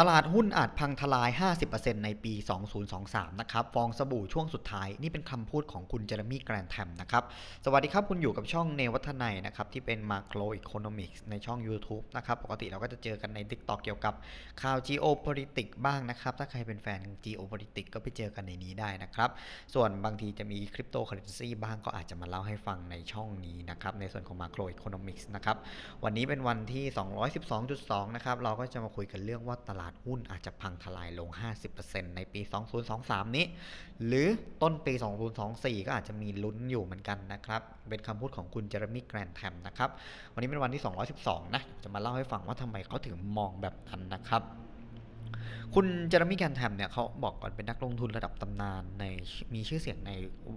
ตลาดหุ้นอาจพังทลาย 50%ในปี 2023 นะครับ ฟองสบู่ช่วงสุดท้าย นี่เป็นคำพูดของคุณเจอร์มี่แกรนแทมนะครับ สวัสดีครับ คุณอยู่กับช่องเนวัฒนัยนะครับ ที่เป็น Macro Economics ในช่อง YouTube นะครับ ปกติเราก็จะเจอกันใน TikTok เกี่ยวกับข่าว geopolitics บ้างนะครับ ถ้าใครเป็นแฟน geopolitics ก็ไปเจอกันในนี้ได้นะครับ ส่วนบางทีจะมีคริปโตเคอเรนซีบ้างก็อาจจะมาเล่าให้ฟังในช่องนี้นะครับ ในส่วนของ Macro Economics นะครับ วันนี้เป็นวันที่ 212.2 นะครับ เราก็จะมาคุยกันเรื่องว่าตลาดหุ้นอาจจะพังทลายลง 50%ในปี 2023 นี้ หรือต้นปี 2024 ก็อาจจะมีลุ้นอยู่เหมือนกันนะครับ เป็นคำพูดของคุณเจอร์มี่แกรนแทมนะครับ วันนี้เป็นวันที่ 212 นะ จะมาเล่าให้ฟังว่าทำไมเขาถึงมองแบบนั้นนะครับคุณเจอร์มี่แกรนแทมเนี่ยเขาบอกก่อนเป็นนักลงทุนระดับตำนานในมีชื่อเสียงใน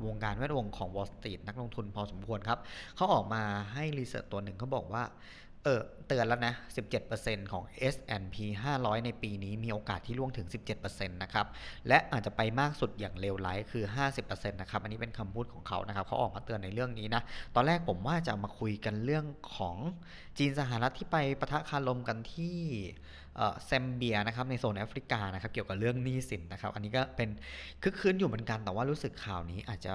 วงการแวดวงของ Wall Street นักลงทุนพอสมควรครับเขาออกมาให้รีเสิร์ชตัวหนึ่งเขาบอกว่า เออเตือนแล้วนะ 17%ของ S&P 500 ในปีนี้มีโอกาสที่ล่วงถึง 17%นะครับ และอาจจะไปมากสุดอย่างเลวร้ายคือ 50%นะครับ อันนี้เป็นคำพูดของเขานะครับ เขาออกมาเตือนในเรื่องนี้นะ ตอนแรกผมว่าจะมาคุยกันเรื่องของจีนสหรัฐที่ไปประทะคารมกันที่แซมเบียนะครับในโซนแอฟริกานะครับเกี่ยวกับเรื่องหนี้สินนะครับ อันนี้ก็เป็นคึกคืนอยู่เหมือนกัน แต่ว่ารู้สึกข่าวนี้อาจจะ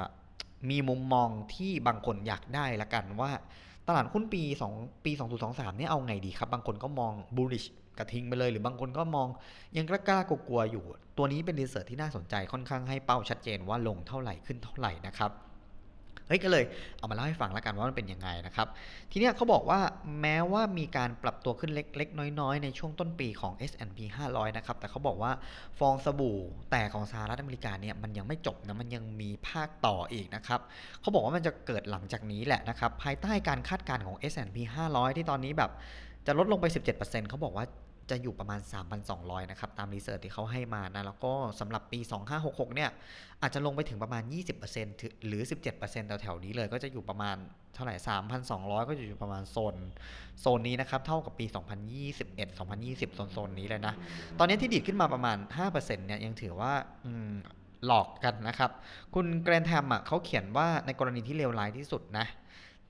มีมุมมองที่บางคนอยากได้ละกันว่า ตลาดหุ้นปี 2 ปี 2023เนี่ยเอาไงดีครับ บางคนก็มอง bullish กระทิงไปเลย หรือบางคนก็มองยังกล้ากลัวๆอยู่ ตัวนี้เป็นรีเสิร์ชที่น่าสนใจค่อนข้างให้เป้าชัดเจนว่าลงเท่าไหร่ขึ้นเท่าไหร่นะครับ เฮ้ยก็เลยเอามาเล่าให้ฟังแล้วกันว่ามันเป็นยังไงนะครับ ทีนี้เขาบอกว่าแม้ว่ามีการปรับตัวขึ้นเล็กๆ น้อยๆ ในช่วงต้นปีของ S&P 500 นะครับ แต่เขาบอกว่าฟองสบู่แต่ของสหรัฐอเมริกาเนี่ยมันยังไม่จบนะ มันยังมีภาคต่ออีกนะครับ เขาบอกว่ามันจะเกิดหลังจากนี้แหละนะครับ ภายใต้การคาดการณ์ของ S&P 500 ที่ตอนนี้แบบจะลดลงไป 17%เขาบอกว่า จะอยู่ประมาณ 3,200 นะครับ ตามรีเสิร์ชที่เขาให้มานะ แล้วก็สำหรับปี 2566 เนี่ย อาจจะลงไปถึงประมาณ 20%หรือ 17%แถวๆนี้เลยก็จะอยู่ประมาณเท่าไหร่ 3,200 ก็จะอยู่ประมาณโซนโซนนี้นะครับ เท่ากับปี 2021 2020 โซนโซนนี้เลยนะ ตอนนี้ที่ดีดขึ้นมาประมาณ 5%เนี่ย ยังถือว่าหลอกกันนะครับ คุณแกรนแทมอะเขาเขียนว่าในกรณีที่เลวร้ายที่สุดนะ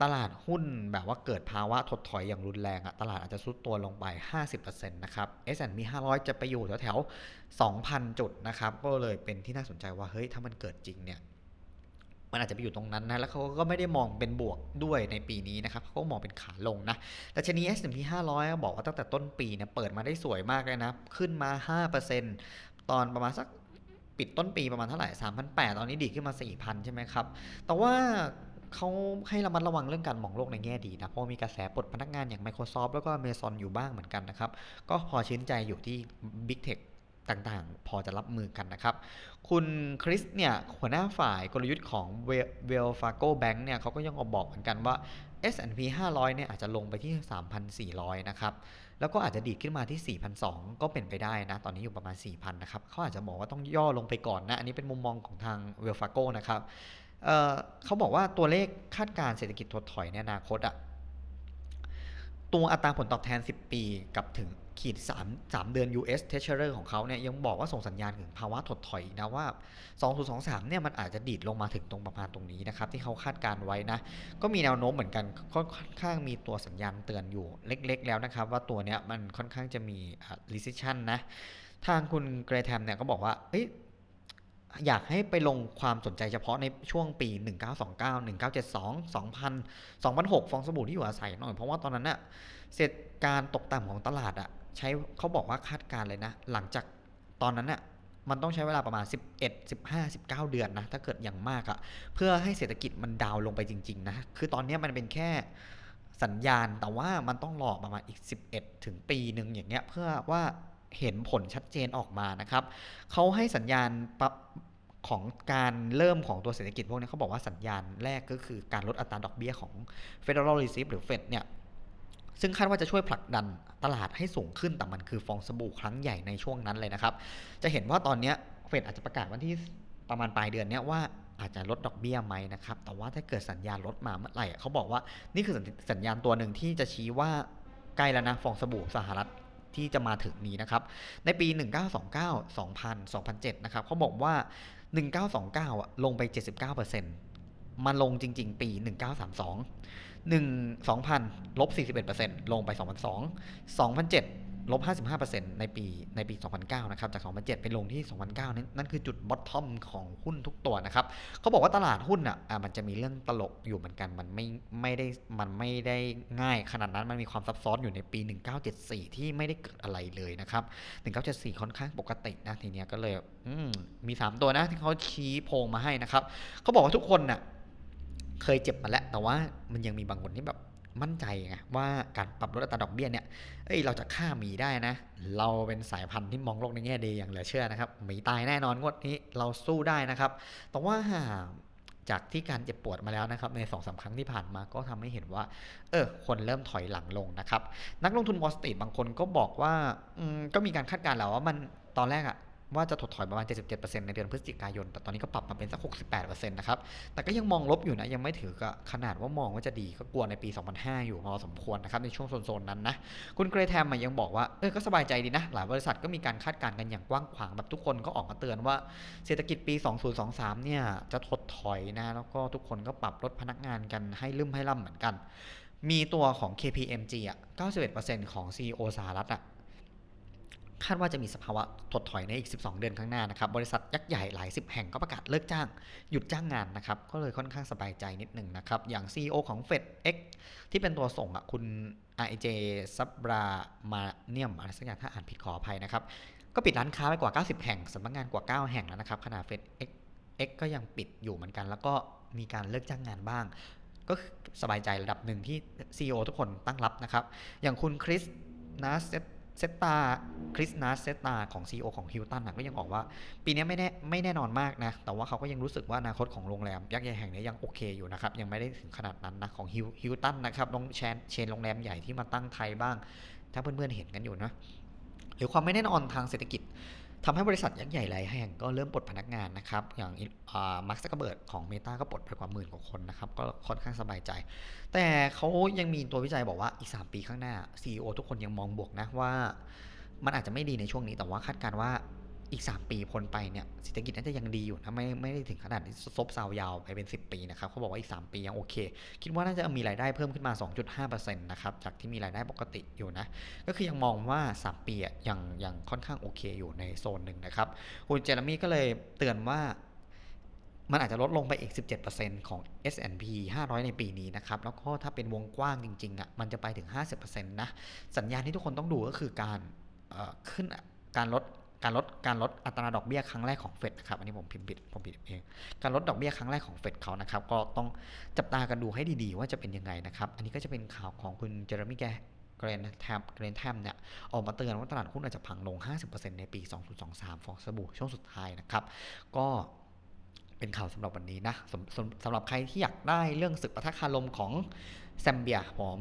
ตลาดหุ้นแบบว่าเกิดภาวะถดถอยอย่างรุนแรงอะตลาดอาจจะซุดตัวลงไป 50%นะครับ S&P 500 จะไปอยู่แถวๆ 2,000 จุดนะครับ ก็เลยเป็นที่น่าสนใจว่า เฮ้ย ถ้ามันเกิดจริงเนี่ย มันอาจจะไปอยู่ตรงนั้นนะ แล้วเขาก็ไม่ได้มองเป็นบวกด้วยในปีนี้นะครับเขาก็มองเป็นขาลงนะแต่ชนี S&P 500 บอกว่าตั้งแต่ต้นปีเนี่ยเปิดมาได้สวยมากเลยนะ ขึ้นมา 5%ตอนประมาณสักปิดต้นปีประมาณเท่าไหร่3,800 ตอนนี้ดีขึ้นมา 4,000 ใช่ไหมครับ แต่ว่า เขาให้ระมัดระวังเรื่องการมองโลกในแง่ดีนะเพราะมีกระแสปลดพนักงานอย่าง Microsoft แล้วก็ Amazon อยู่บ้างเหมือนกันนะครับ ก็พอชื่นใจอยู่ที่ Big Tech ต่างๆ พอจะรับมือกันนะครับ คุณคริสเนี่ยหัวหน้าฝ่ายกลยุทธ์ของ Wells Fargo Bank เนี่ยเขาก็ยังออกบอกเหมือนกันว่า S&P 500 เนี่ยอาจจะลงไปที่ 3,400 นะครับ แล้วก็อาจจะดีดขึ้นมาที่4,200ก็เป็นไปได้นะ ตอนนี้อยู่ประมาณ 4,000 นะครับเขาอาจจะบอกว่าต้องย่อลงไปก่อนนะ อันนี้เป็นมุมมองของทาง Wells Fargo นะครับ เขาบอกว่าตัวเลขคาดการเศรษฐกิจถดถอยในอนาคตอะตัวอัตราผลตอบแทน 10 ปีกับถึงขีด3 3เดือน US Treasury ของเขาเนี่ยยังบอกว่าส่งสัญญาณถึงภาวะถดถอยนะว่า 2023 เนี่ยมันอาจจะดีดลงมาถึงตรงประมาณตรงนี้นะครับ ที่เขาคาดการไว้นะ ก็มีแนวโน้มเหมือนกันค่อนข้างมีตัวสัญญาณเตือนอยู่เล็กๆ แล้วนะครับ ว่าตัวเนี้ยมันค่อนข้างจะมี recession นะ ทางคุณเกรแทมเนี่ยก็บอกว่าเอ้ย อยากให้ไปลงความสนใจเฉพาะในช่วงปี 1929 1972 2000 2006 ฟองสบู่ที่อยู่อาศัยหน่อย เพราะว่าตอนนั้นน่ะเสร็จการตกต่ำของตลาดอะใช้เขาบอกว่าคาดการเลยนะ หลังจากตอนนั้นน่ะมันต้องใช้เวลาประมาณ 11 15 19 เดือนนะ ถ้าเกิดอย่างมากอะเพื่อให้เศรษฐกิจมันดาวลงไปจริง ๆ นะ คือตอนนี้มันเป็นแค่สัญญาณแต่ว่ามันต้องรอประมาณอีก 11 ถึงปีหนึ่งอย่างเงี้ยเพื่อว่า เห็นผลชัดเจนออกมานะครับเขาให้สัญญาณของการเริ่มของตัวเศรษฐกิจพวกนี้เขาบอกว่าสัญญาณแรกก็คือการลดอัตราดอกเบี้ยของ Federal Reserve หรือ Fed เนี่ยซึ่งคาดว่าจะช่วยผลักดันตลาดให้สูงขึ้นแต่มันคือฟองสบู่ครั้งใหญ่ในช่วงนั้นเลยนะครับ จะเห็นว่าตอนนี้เฟดอาจจะประกาศวันที่ประมาณปลายเดือนนี้ว่าอาจจะลดดอกเบี้ยไหมนะครับ แต่ว่าถ้าเกิดสัญญาณลดมาเมื่อไหร่เขาบอกว่านี่คือสัญญาณตัวหนึ่งที่จะชี้ว่าใกล้แล้วนะฟองสบู่สหรัฐ ที่จะมาถึงนี้นะครับ ในปี 1929 2000 2007 นะครับเขาบอกว่า 1929อะลงไป 79%มันลงจริง ๆ ปี 1932 1 2000ลบ41%ลงไป 2002 2007 ลบ 55%ในปีในปี 2009 นะครับ จาก 2007 ไปลงที่ 2009 นั้นนั่นคือจุดบอททอมของหุ้นทุกตัวนะครับเขาบอกว่าตลาดหุ้นอะมันจะมีเรื่องตลกอยู่เหมือนกัน มันไม่ไม่ได้มันไม่ได้ง่ายขนาดนั้น มันมีความซับซ้อนอยู่ในปี 1974 ที่ไม่ได้เกิดอะไรเลยนะครับ 1974 ค่อนข้างปกตินะทีเนี้ยก็เลยอืมมี 3 ตัวนะที่เขาชี้โพงมาให้นะครับเขาบอกว่าทุกคนน่ะเคยเจ็บมาแล้ว แต่ว่ามันยังมีบางคนที่แบบ มั่นใจไงว่าการปรับลดอัตราดอกเบี้ยเนี่ยเอ้ยเราจะฆ่าหมีได้นะ เราเป็นสายพันธุ์ที่มองโลกในแง่ดีอย่างเหลือเชื่อนะครับหมีตายแน่นอนงวดนี้เราสู้ได้นะครับ แต่ว่าจากที่การเจ็บปวดมาแล้วนะครับในสองสาครั้งที่ผ่านมาก็ทำให้เห็นว่า เออคนเริ่มถอยหลังลงนะครับ นักลงทุนวอสตรีบางคนก็บอกว่าอืมก็มีการคาดการณ์แล้วว่ามันตอนแรกอะ ว่าจะถดถอยประมาณ 77%ในเดือนพฤศจิกายน แต่ตอนนี้ก็ปรับมาเป็นสัก 68%นะครับ แต่ก็ยังมองลบอยู่นะ ยังไม่ถือกับขนาดว่ามองว่าจะดีก็กลัวในปี 2005 อยู่พอสมควรนะครับในช่วงโซนๆนั้นนะ คุณเกรแทมยังบอกว่า เออ ก็สบายใจดีนะ หลายบริษัทก็มีการคาดการณ์กันอย่างกว้างขวางแบบทุกคนก็ออกมาเตือนว่าเศรษฐกิจปี 2023 เนี่ยจะถดถอยนะ แล้วก็ทุกคนก็ปรับลดพนักงานกันให้ลืมให้ล่ำเหมือนกัน มีตัวของ KPMG อะ91%ของ CEO สหรัฐอะ คาดว่าจะมีสภาวะถดถอยในอีก 12 เดือนข้างหน้านะครับ บริษัทยักษ์ใหญ่หลายสิบแห่งก็ประกาศเลิกจ้าง หยุดจ้างงานนะครับ ก็เลยค่อนข้างสบายใจนิดหนึ่งนะครับ อย่าง CEO ของ FedEx ที่เป็นตัวส่งอะคุณ RJ ซับรามาเนียมอะไรสักอย่างถ้าอ่านผิดขออภัยนะครับ ก็ปิดร้านค้าไปกว่า 90 แห่งสำนักงานกว่า 9 แห่งแล้วนะครับขณะ FedEx X ก็ยังปิดอยู่เหมือนกัน แล้วก็มีการเลิกจ้างงานบ้าง ก็สบายใจระดับหนึ่งที่ CEO ทุกคนตั้งรับนะครับ อย่างคุณคริสนาเซ เซตาคริสนาเซตาของ CEO ของฮิลตันก็ยังบอกว่า ปีนี้ไม่แน่ไม่แน่นอนมากนะ แต่ว่าเขาก็ยังรู้สึกว่าอนาคตของโรงแรม ยักษ์ใหญ่แห่งนี้ยังโอเคอยู่นะครับ ยังไม่ได้ถึงขนาดนั้นนะของฮิลฮิลตันนะครับโรงแชนเชนโรงแรมใหญ่ที่มาตั้งไทยบ้าง ถ้าเพื่อนๆเห็นกันอยู่นะหรือความไม่แน่นอนทางเศรษฐกิจ ทำให้บริษัทยักษ์ใหญ่หลายแห่งก็เริ่มปลดพนักงานนะครับ อย่างมาร์คซักเบิร์ดของ Meta ก็ปลดไปกว่าหมื่นกว่าคนนะครับ ก็ค่อนข้างสบายใจ แต่เขายังมีตัววิจัยบอกว่าอีก 3 ปีข้างหน้า CEO ทุกคนยังมองบวกนะว่า มันอาจจะไม่ดีในช่วงนี้แต่ว่าคาดการณ์ว่า อีก 3 ปีพ้นไปเนี่ยเศรษฐกิจน่าจะยังดีอยู่นะไม่ไม่ได้ถึงขนาดที่ซบเซายาวไปเป็น 10 ปีนะครับเขาบอกว่าอีก 3 ปียังโอเค คิดว่าน่าจะมีรายได้เพิ่มขึ้นมา 2.5%นะครับจากที่มีรายได้ปกติอยู่นะ ก็คือยังมองว่า 3 ปียังยังค่อนข้างโอเคอยู่ในโซนหนึ่งนะครับคุณเจอร์มี่ก็เลยเตือนว่ามันอาจจะลดลงไปอีก 17%ของ S&P 500 ในปีนี้นะครับ แล้วก็ถ้าเป็นวงกว้างจริงๆอะ มันจะไปถึง 50%นะ สัญญาณที่ทุกคนต้องดูก็คือการขึ้นการลด การลดการลดอัตราดอกเบี้ยครั้งแรกของเฟดนะครับอันนี้ผมพิมพ์ผิดผมผิดเองการลดดอกเบี้ยครั้งแรกของเฟดเขานะครับก็ต้องจับตากันดูให้ดีๆ ว่าจะเป็นยังไงนะครับอันนี้ก็จะเป็นข่าวของคุณเจอร์มี่แกเกรนแทมเกรนแทมเนี่ยออกมาเตือนว่าตลาดหุ้นอาจจะพังลง 50%ในปี 2023 ฟองสบู่ช่วงสุดท้ายนะครับ ก็เป็นข่าวสำหรับวันนี้นะสำสำสำหรับใครที่อยากได้เรื่องศึกปะทะคารมของ แซมเบียผม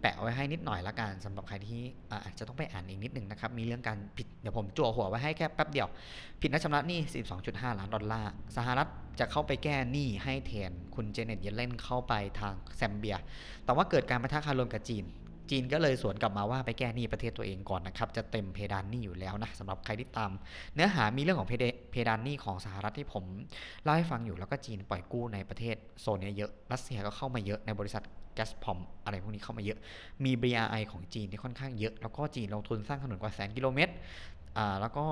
แปะไว้ให้นิดหน่อยละกันสำหรับใครที่อาจจะต้องไปอ่านอีกนิดหนึ่งนะครับ มีเรื่องการผิดเดี๋ยวผมจั่วหัวไว้ให้แค่แป๊บเดียว ผิดนัดชำระหนี้ 12.5 ล้านดอลลาร์สหรัฐจะเข้าไปแก้หนี้ให้แทนคุณเจเน็ตเยเลนเข้าไปทางแซมเบีย แต่ว่าเกิดการปะทะคารมกับจีน จีนก็เลยสวนกลับมาว่าไปแก้หนี้ประเทศตัวเองก่อนนะครับ จะเต็มเพดานหนี้อยู่แล้วนะสำหรับใครที่ตาม เนื้อหามีเรื่องของเพดานหนี้ของสหรัฐที่ผมเล่าให้ฟังอยู่แล้วก็จีนปล่อยกู้ในประเทศโซนนี้เยอะรัสเซียก็เข้ามาเยอะในบริษัทแกสพอมอะไรพวกนี้เข้ามาเยอะ มี BRI ของจีนที่ค่อนข้างเยอะ แล้วก็จีนลงทุนสร้างถนนกว่าแสนกิโลเมตรอ่าแล้วก็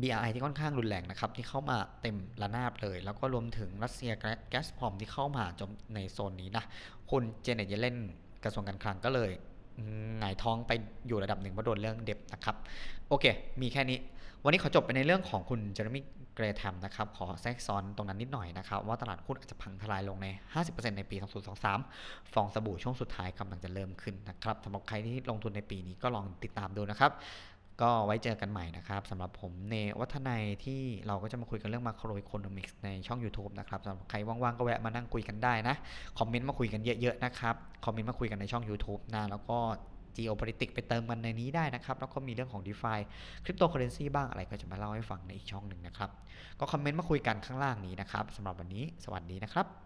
BRI ที่ค่อนข้างรุนแรงนะครับ ที่เข้ามาเต็มระนาบเลย แล้วก็รวมถึงรัสเซียแก๊สพอมที่เข้ามาจมในโซนนี้นะคุณเจเนตเยเลน กระทรวงการคลังก็เลยหงายท้องไปอยู่ระดับหนึ่งเพราะโดนเรื่องเด็บนะครับ โอเค มีแค่นี้ วันนี้ขอจบไปในเรื่องของคุณเจอร์มี่เกรแทมนะครับ ขอแทรกซ้อนตรงนั้นนิดหน่อยนะครับ ว่าตลาดหุ้นอาจจะพังทลายลงใน 50%ในปี 2023 ฟองสบู่ช่วงสุดท้ายกำลังจะเริ่มขึ้นนะครับสำหรับใครที่ลงทุนในปีนี้ก็ลองติดตามดูนะครับ ก็ไว้เจอกันใหม่นะครับสำหรับผมเนวัฒนัยที่เราก็จะมาคุยกันเรื่องมาโคร e ค o n o มิกส์ในช่อง YouTube นะครับสำหรับใครว่างๆ ก็แวะมานั่งคุยกันได้นะ คอมเมนต์มาคุยกันเยอะๆนะครับ คอมเมนต์มาคุยกันในช่อง YouTube นะแล้วก็ geopolitics ไปเติมกันในนี้ได้นะครับ แล้วก็มีเรื่องของ DeFi คริปโตเคอเรนซีบ้างอะไรก็จะมาเล่าให้ฟังในอีกช่องหนึ่งนะครับ ก็คอมเมนต์มาคุยกันข้างล่างนี้นะครับสำหรับวันนี้สวัสดีนะครับ